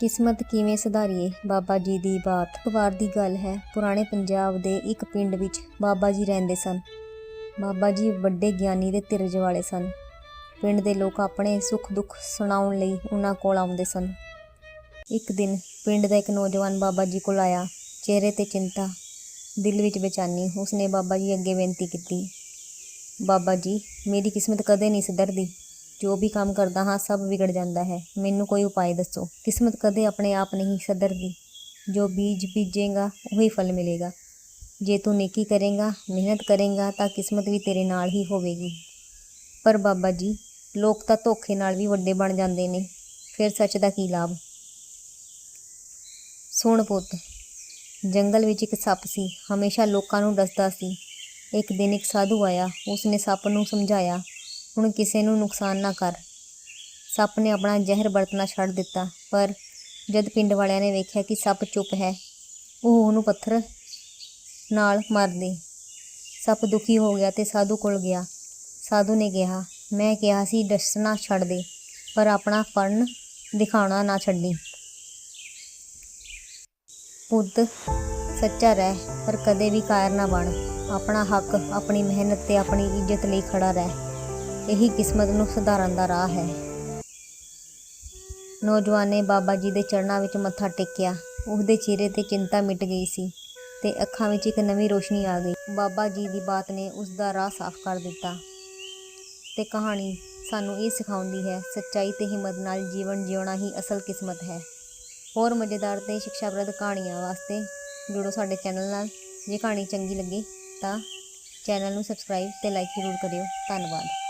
ਕਿਸਮਤ ਕਿਵੇਂ ਸੁਧਾਰੀਏ? ਬਾਬਾ ਜੀ ਦੀ ਬਾਤ ਇੱਕ ਵਾਰ ਦੀ ਗੱਲ ਹੈ। ਪੁਰਾਣੇ ਪੰਜਾਬ ਦੇ ਇੱਕ ਪਿੰਡ ਵਿੱਚ ਬਾਬਾ ਜੀ ਰਹਿੰਦੇ ਸਨ। ਬਾਬਾ ਜੀ ਵੱਡੇ ਗਿਆਨੀ ਦੇ ਧੀਰਜ ਵਾਲੇ ਸਨ। ਪਿੰਡ ਦੇ ਲੋਕ ਆਪਣੇ ਸੁੱਖ ਦੁੱਖ ਸੁਣਾਉਣ ਲਈ ਉਹਨਾਂ ਕੋਲ ਆਉਂਦੇ ਸਨ। ਇੱਕ ਦਿਨ ਪਿੰਡ ਦਾ ਇੱਕ ਨੌਜਵਾਨ ਬਾਬਾ ਜੀ ਕੋਲ ਆਇਆ। ਚਿਹਰੇ ਤੇ ਚਿੰਤਾ, ਦਿਲ ਵਿੱਚ ਬੇਚੈਨੀ, ਉਸਨੇ ਬਾਬਾ ਜੀ ਅੱਗੇ ਬੇਨਤੀ ਕੀਤੀ। ਬਾਬਾ ਜੀ, ਮੇਰੀ ਕਿਸਮਤ ਕਦੇ ਨਹੀਂ ਸੁਧਰਦੀ। ਜੋ ਵੀ ਕੰਮ ਕਰਦਾ ਹਾਂ, ਸਭ ਵਿਗੜ ਜਾਂਦਾ ਹੈ। ਮੈਨੂੰ ਕੋਈ ਉਪਾਅ ਦੱਸੋ। ਕਿਸਮਤ ਕਦੇ ਆਪਣੇ ਆਪ ਨਹੀਂ ਸਧਰਦੀ ਜੋ ਬੀਜ ਬੀਜੇਗਾ, ਉਹੀ ਫਲ ਮਿਲੇਗਾ। ਜੇ ਤੂੰ ਨੇਕੀ ਕਰੇਗਾ, ਮਿਹਨਤ ਕਰੇਗਾ, ਤਾਂ ਕਿਸਮਤ ਵੀ ਤੇਰੇ ਨਾਲ ਹੀ ਹੋਵੇਗੀ। ਪਰ ਬਾਬਾ ਜੀ, ਲੋਕ ਤਾਂ ਧੋਖੇ ਨਾਲ ਵੀ ਵੱਡੇ ਬਣ ਜਾਂਦੇ ਨੇ। ਫਿਰ ਸੱਚ ਦਾ ਕੀ ਲਾਭ? ਸੁਣ ਪੁੱਤ, ਜੰਗਲ ਵਿੱਚ ਇੱਕ ਸੱਪ ਸੀ। ਹਮੇਸ਼ਾ ਲੋਕਾਂ ਨੂੰ ਦੱਸਦਾ ਸੀ। ਇੱਕ ਦਿਨ ਇੱਕ ਸਾਧੂ ਆਇਆ। ਉਸਨੇ ਸੱਪ ਨੂੰ ਸਮਝਾਇਆ ਹੁਣ ਕਿਸੇ ਨੂੰ ਨੁਕਸਾਨ ਨਾ ਕਰ। ਸੱਪ ਨੇ ਆਪਣਾ ਜ਼ਹਿਰ ਵਰਤਣਾ ਛੱਡ ਦਿੱਤਾ, ਪਰ ਜਦ ਪਿੰਡ ਵਾਲਿਆਂ ਨੇ ਵੇਖਿਆ ਕਿ ਸੱਪ ਚੁੱਪ ਹੈ, ਉਹ ਉਹਨੂੰ ਪੱਥਰ ਨਾਲ ਮਾਰ ਦੇ ਸੱਪ ਦੁਖੀ ਹੋ ਗਿਆ ਤੇ ਸਾਧੂ ਕੋਲ ਗਿਆ। ਸਾਧੂ ਨੇ ਕਿਹਾ, ਮੈਂ ਕਿਹਾ ਸੀ ਦੱਸਣਾ ਛੱਡ ਦੇ, ਪਰ ਆਪਣਾ ਫਰਨ ਦਿਖਾਉਣਾ ਨਾ ਛੱਡੀ। ਪੁੱਤ, ਸੱਚਾ ਰਹਿ, ਪਰ ਕਦੇ ਵੀ ਕਾਇਰ ਨਾ ਬਣ। ਆਪਣਾ ਹੱਕ, ਆਪਣੀ ਮਿਹਨਤ ਤੇ ਆਪਣੀ ਇੱਜ਼ਤ ਲਈ ਖੜਾ ਰਹਿ। ਇਹੀ ਕਿਸਮਤ ਨੂੰ ਸੁਧਾਰਨ ਦਾ ਰਾਹ ਹੈ। ਨੌਜਵਾਨ ਨੇ ਬਾਬਾ ਜੀ ਦੇ ਚਰਨਾਂ ਵਿੱਚ ਮੱਥਾ ਟੇਕਿਆ। ਉਹਦੇ ਚਿਹਰੇ ਤੇ ਚਿੰਤਾ ਮਿਟ ਗਈ ਸੀ ਤੇ ਅੱਖਾਂ ਵਿੱਚ ਇੱਕ ਨਵੀਂ ਰੋਸ਼ਨੀ ਆ ਗਈ। ਬਾਬਾ ਜੀ ਦੀ ਬਾਤ ਨੇ ਉਸ ਦਾ ਰਾਹ ਸਾਫ਼ ਕਰ ਦਿੱਤਾ ਤੇ ਕਹਾਣੀ ਸਾਨੂੰ ਇਹ ਸਿਖਾਉਂਦੀ ਹੈ, ਸੱਚਾਈ ਤੇ ਹਿੰਮਤ ਨਾਲ ਜੀਵਨ ਜਿਉਣਾ ਹੀ ਅਸਲ ਕਿਸਮਤ ਹੈ। ਹੋਰ ਮਜ਼ੇਦਾਰ ਤੇ ਸਿੱਖਿਆਪ੍ਰਦ ਕਹਾਣੀਆਂ ਵਾਸਤੇ ਜੁੜੋ ਸਾਡੇ ਚੈਨਲ ਨਾਲ। ਜੇ ਕਹਾਣੀ ਚੰਗੀ ਲੱਗੇ ਤਾਂ ਚੈਨਲ ਨੂੰ ਸਬਸਕ੍ਰਾਈਬ ਤੇ ਲਾਈਕ ਜ਼ਰੂਰ ਕਰਿਓ। ਧੰਨਵਾਦ।